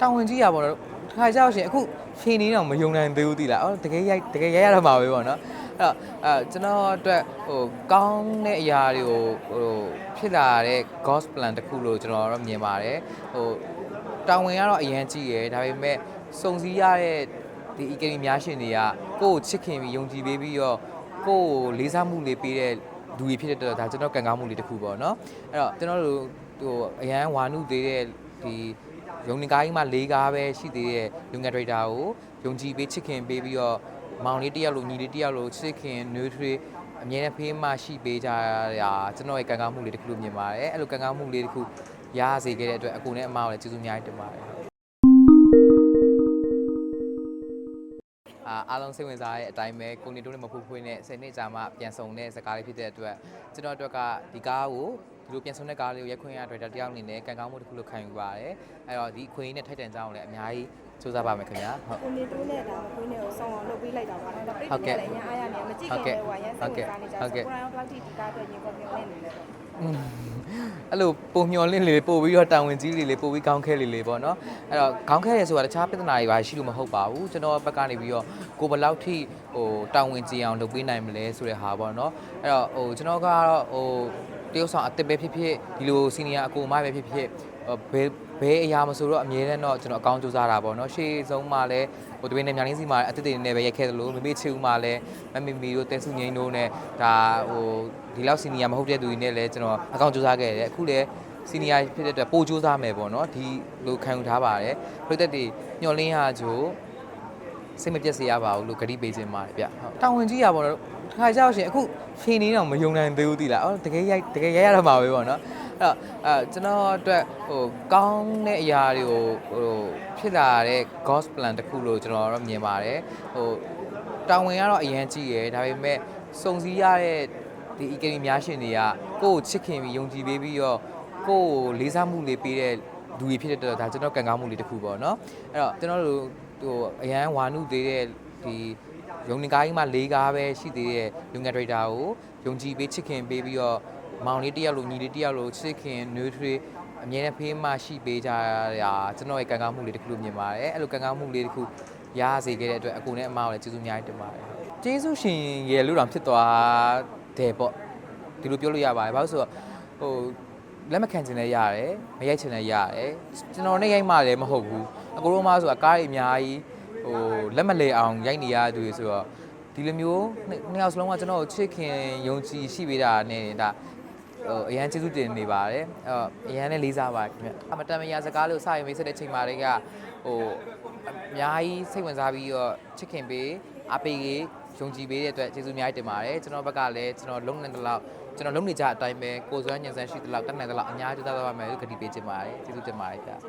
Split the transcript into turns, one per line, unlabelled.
တာဝန်ကြီးရပါတော့ခါကြောက်ရှင်အခုဖြေနေတော့မယုံနိုင်သေးဘူးတိလားအော်တကယ်ရိုက်တကယ်ရိုက်ရတော့မှာပဲပေါ့နော်အဲ့တော့အဲကျွန်တော်အတွက်ဟိုကောင်းတဲ့အရာတွေကိုဟိုဖြစ်လာတဲ့ ghost plan တစ်ခုလို့ကျွန်တော်တော့မြင်ပါတယ်ဟိုတာဝန်ကတော့အရင်ကြီးရယ်ဒါပေမဲ့စုံစည်းရတဲ့ဒီ economy များရှင်တွေကကိုယ့်ကိုချစ်ခင်ပြီးယုံကြည်ပေးပြီးတော့ကိုယ့်ကိုလေးစားမှုလေးပေးတဲ့လူတွေဖြစ်တဲ့အတွက်ဒါကျွန်တော်ကံကောင်းမှုလေးတစ်ခုပေါ့နော်အဲ့တော့ကျွန်တော်တို့ဟိုအရန်ဝါနုသေးတဲ့ဒီ ရုံနေကားကြီးမှာ၄ကားပဲရှိသေးတဲ့လူငယ်ဒရိုက်တာကိုယုံကြည်ပေးချစ်ခင်ပေးပြီးတော့မောင်လေးတစ်ယောက်လိုညီလေးတစ်ယောက်လိုချစ်ခင်နွေးထွေးအမြဲတမ်းဖေးမရှိပေးကြတာကျွန်တော်ရဲ့ကံကောင်းမှုလေးတစ်ခုလို့မြင်ပါတယ်အဲ့လိုကံကောင်းမှုလေးတစ်ခုရစေခဲ့တဲ့အတွက်အကူနဲ့အမကိုလည်းကျေးဇူးအများကြီးတင်ပါတယ်အာအားလုံးစိတ်ဝင်စားတဲ့အတိုင်းပဲကိုနေတိုးနဲ့မဖူးဖွေးနဲ့10နှစ်ကြာမှပြန်ဆောင်တဲ့ဇာတ်ကားလေးဖြစ်တဲ့အတွက်ကျွန်တော်အတွက်ကဒီကားကိုဒီ လိုပြန်ဆောင်တဲ့ကားလေးကိုရက်ခွင့်ရဒရိုက်တာတယောက်အနေနဲ့ကံကောင်းမှုတစ်ခုလို့ခံယူပါတယ်အဲ့တော့ဒီအခွင့်အရေးနဲ့ထိုက်တန်ကြအောင်လည်းအများကြီးစူးစမ်းပါမယ်ခင်ဗျာဟုတ်
ကိုနေတိုးနဲ့ဒါကိုင်းနဲ့ကိုဆောင်းအောင်လုပ်ပေးလိုက်တာပါတော့ဒါပြည့်
ဟုတ်ကဲ့
တယ်လည်းရအားရနေမကြည့်ခင်လည်းဟိုရန်စိတ်ဝင်စားနေကြ
ဟု
ဆို
တ်ကဲ့
ကိုရိုင်းဘလောက်ထိဒီကားအတွက်ရင်ကုန်ပြောင်းနေနေလဲ
อืมအဲ့လိုပုံမျောလင့်လေးပို့ပြီးတော့တာဝန်ကြီးလေးလေးပို့ပြီးကောင်းခဲလေးလေးပေါ့နော်အဲ့တော့ကောင်းခဲရဲဆိုတာတခြားပြဿနာတွေပါရှိလို့မဟုတ်ပါဘူးကျွန်တော်ဘက်ကနေပြီးတော့ကိုဘယ်လောက်ထိဟိုတာဝန်ကြီးအောင်လုပ်ပေးနိုင်မလဲဆိုတဲ့ဟာပေါ့နော်အဲ့တော့ဟိုကျွန်တော်ကတော့ဟို တရုတ်ဆောင်အစ်စ်ပဲဖြစ်ဖြစ်ဒီလိုစီနီယာအကိုမပဲဖြစ်ဖြစ်ဟိုဘယ်ဘယ်အရာမဆိုတော့အမြဲတမ်းတော့ကျွန်တော်အကောင်းကြိုးစားတာပေါ့နော်ရှေ့ဆုံးမှာလည်းဟိုတပင်းနဲ့ညာလင်းစီမှာအစ်စ်တွေနဲ့ပဲရိုက်ခဲ့သလိုမမေချီဦးမှာလည်းမမီမီတို့တဲစုငိမ့်တို့နဲ့ဒါဟိုဒီလောက်စီနီယာမဟုတ်တဲ့သူတွေနဲ့လည်းကျွန်တော်အကောင်းကြိုးစားခဲ့တယ်အခုလည်းစီနီယာဖြစ်တဲ့အတွက်ပိုကြိုးစားမယ်ပေါ့နော်ဒီလိုခံယူထားပါတယ်ပြည့်တဲ့တွေညှော်လင်းရကြို စိတ်မပြတ်စေရပါဘူးလို့ဂတိပေးခြင်းပါတယ်ဗျဟုတ်တာဝန်ကြီးရပါတော့ခါကြောက်ရှင်အခုဖြေနေတော့မယုံနိုင်သေးဘူးတိလားအော်တကယ်ရိုက်တကယ်ရိုက်ရတော့မှာပဲပေါ့နော်အဲ့တော့အဲကျွန်တော်အတွက်ဟိုကောင်းတဲ့အရာတွေကိုဟိုဖြစ်လာတဲ့ ghost plan တစ်ခုလို့ကျွန်တော်တော့မြင်ပါတယ်ဟိုတာဝန်ကတော့အရင်ကြီးရယ်ဒါပေမဲ့စုံစည်းရတဲ့ဒီ economy များရှင်တွေကကိုယ့်ကိုချစ်ခင်ပြီးယုံကြည်ပေးပြီးတော့ကိုယ့်ကိုလေးစားမှုလေးပေးတဲ့လူတွေဖြစ်တဲ့အတွက်ဒါကျွန်တော်ကံကောင်းမှုလေးတစ်ခုပေါ့နော်အဲ့တော့ကျွန်တော်တို့ ဟိုအရန်ဝါနုသေးတဲ့ဒီရုံနေကားကြီးမှာ၄ကားပဲရှိသေးတဲ့လူငယ်ဒရိုက်တာကိုယုံကြည်ပေးချစ်ခင်ပေးပြီးတော့မောင်လေးတစ်ယောက်လိုညီလေးတစ်ယောက်လိုချစ်ခင်နွေးထွေးအမြဲတမ်းဖေးမရှိပေးကြတာကျွန်တော်ရဲ့ကံကောင်းမှုလေးတစ်ခုလို့မြင်ပါတယ်အဲ့လိုကံကောင်းမှုလေးတစ်ခုရစေခဲ့တဲ့အတွက်အကူနဲ့အမကိုလည်းကျေးဇူးအများကြီးတင်ပါတယ်ကျေးဇူးရှင်ရဲ့လို့တောင်ဖြစ်သွားတယ်ပေါ့ဒီလိုပြောလို့ရပါတယ်ဘာလို့ဆိုတော့ဟိုလက်မခံချင်လည်းရတယ်မရိုက်ချင်လည်းရတယ်ကျွန်တော်နဲ့ရိုက်မှလည်းမဟုတ်ဘူး အကူတို့မှဆိုတာကားတွေအများကြီးဟိုလက်မလဲအောင်ရိုက်နေရတဲ့သူတွေဆိုတော့ဒီလိုမျိုးနှစ်နှစ်ယောက်စလုံးကကျွန်တော်ကိုချစ်ခင်ယုံကြည်ရှိပေးတာနဲ့ဒါဟိုအရန်ကျေးဇူးတင်နေပါတယ်အဲ့တော့အရန်လည်းလေးစားပါတယ်ခင်ဗျအမတန်မယာစကားလို့စရင်မိတ်ဆက်တဲ့ချိန်မှာတွေကဟိုအများကြီးစိတ်ဝင်စားပြီးတော့ချစ်ခင်ပေးအားပေးရေးယုံကြည်ပေးတဲ့အတွက်ကျေးဇူးအများကြီးတင်ပါတယ်ကျွန်တော်ဘက်ကလည်းကျွန်တော်လုံနေတဲ့လောက်ကျွန်တော်လုံနေကြအတိုင်းပဲကိုယ်စွမ်းညံစမ်းရှိတဲ့လောက်တက်နိုင်တဲ့လောက်အများကြီးကြိုးစားသွားပါမယ်လို့ကတိပေးချင်ပါတယ်ကျေးဇူးတင်ပါတယ်ခင်ဗျ